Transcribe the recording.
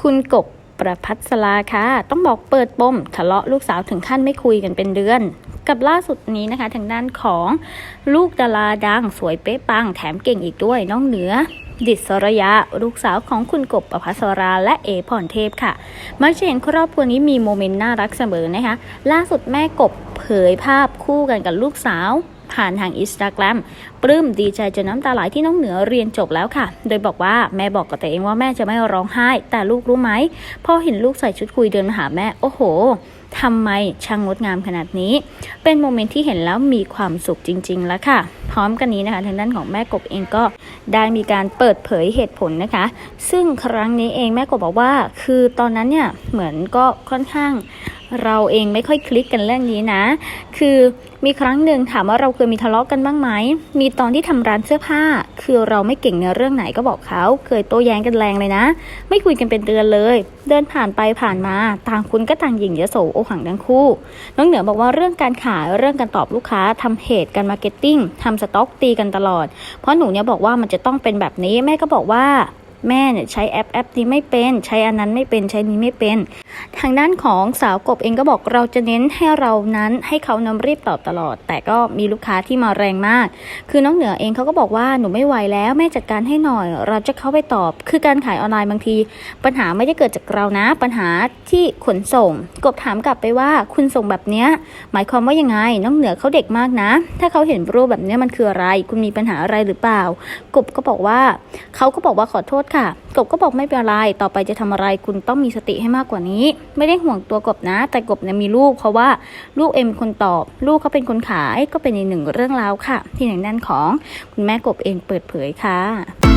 คุณกบประพัสลาค่ะ ต้องบอกเปิดปมทะเลาะลูกสาวถึงขั้นไม่คุยกันเป็นเดือน กับล่าสุดนี้นะคะ ทางด้านของลูกดาราดังสวยเป๊ะปังแถมเก่งอีกด้วยน้องเหนือ ดิศรยาลูกสาวของคุณกบประพัสราและเอพรเทพค่ะ มักจะเห็นครอบครัวนี้มีโมเมนต์น่ารักเสมอนะคะ ล่าสุดแม่กบเผยภาพคู่กันกับลูกสาว ผ่านทางอินสตาแกรมปลื้มดีใจจนน้ำตาไหลที่น้องเหนือเรียนจบแล้วค่ะ โดยบอกว่าแม่บอกกับตัวเองว่าแม่จะไม่ร้องไห้ แต่ลูกรู้ไหมพอเห็นลูกใส่ชุดคุยเดินมาหาแม่โอ้โหทำไมช่างงดงามขนาดนี้ เป็นโมเมนต์ที่เห็นแล้วมีความสุขจริงๆแล้วค่ะ พร้อมกันนี้นะคะทางด้านของแม่กบเองก็ได้มีการเปิดเผยเหตุผลนะคะ ซึ่งครั้งนี้เองแม่กบบอกว่า คือตอนนั้นเนี่ยเหมือนก็ค่อนข้าง เราเองไม่ค่อยคลิกกันเรื่องนี้นะ คือมีครั้งหนึ่งถามว่าเราเคยมีทะเลาะกันบ้างไหม มีตอนที่ทำร้านเสื้อผ้า คือเราไม่เก่งในเรื่องไหนก็บอกเขา เคยโต้แย้งกันแรงเลยนะ ไม่คุยกันเป็นเดือนเลย เดินผ่านไปผ่านมา ต่างคุณก็ต่างหญิงยโสโอหังทั้งคู่ น้องเหนือบอกว่าเรื่องการขาย เรื่องการตอบลูกค้าทำเพจการมาร์เก็ตติ้งทำสต็อกตีกันตลอด เพราะหนูเนี่ยบอกว่ามันจะต้องเป็นแบบนี้ แม่ก็บอกว่าแม่เนี่ยใช้แอปแอปนี้ไม่เป็น ใช้อันนั้นไม่เป็นใช้นี้ไม่เป็น ทางด้านของสาวกบเองก็บอกเราจะเน้นให้เรานั้นให้เขานำรีบตอบตลอด แต่ก็มีลูกค้าที่มาแรงมาก คือน้องเหนือเองเขาก็บอกว่าหนูไม่ไหวแล้วแม่จัดการให้หน่อย เราจะเข้าไปตอบ คือการขายออนไลน์บางที ปัญหาไม่ได้เกิดจากเรานะ ปัญหาที่ขนส่ง กบถามกลับไปว่าคุณส่งแบบเนี้ยหมายความว่ายังไง น้องเหนือเขาเด็กมากนะ ถ้าเขาเห็นรูปแบบเนี้ยมันคืออะไร คุณมีปัญหาอะไรหรือเปล่า กบก็บอกว่าเขาก็บอกว่าขอโทษค่ะ กบก็บอกไม่เป็นไร ต่อไปจะทำอะไรคุณต้องมีสติให้มากกว่านี้ ไม่ได้ห่วงตัวกบนะ แต่กบเนี่ยมีลูก เพราะว่าลูกเอ็มเป็นคนตอบ ลูกเขาเป็นคนขายก็เป็นอีกหนึ่งเรื่องราวค่ะ ที่หนึ่งด้านของคุณแม่กบเองเปิดเผยค่ะ